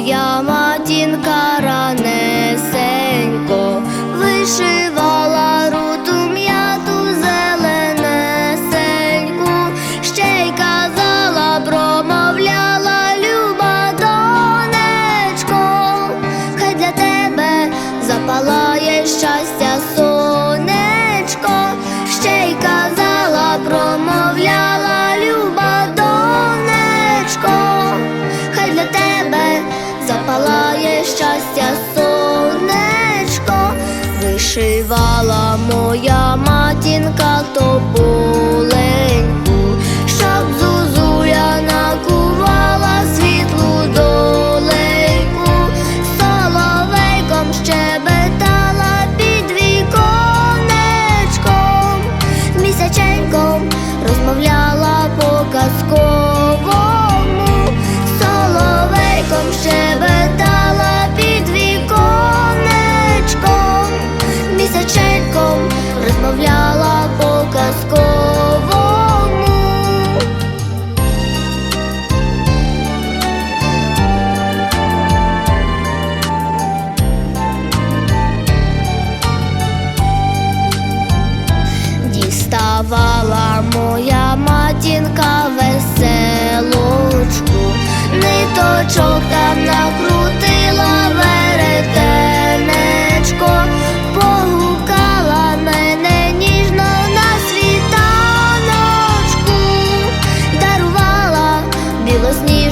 моя матінка ранесенько вишивала руту м'яту зеленесеньку, ще й казала, промовляла люба донечко, хай для тебе запалає щастя моя матінка тоболеньку, Давала моя матінка веселочку, ниточок там накрутила веретенечко, погукала мене ніжно на світаночку, дарувала білосніжку.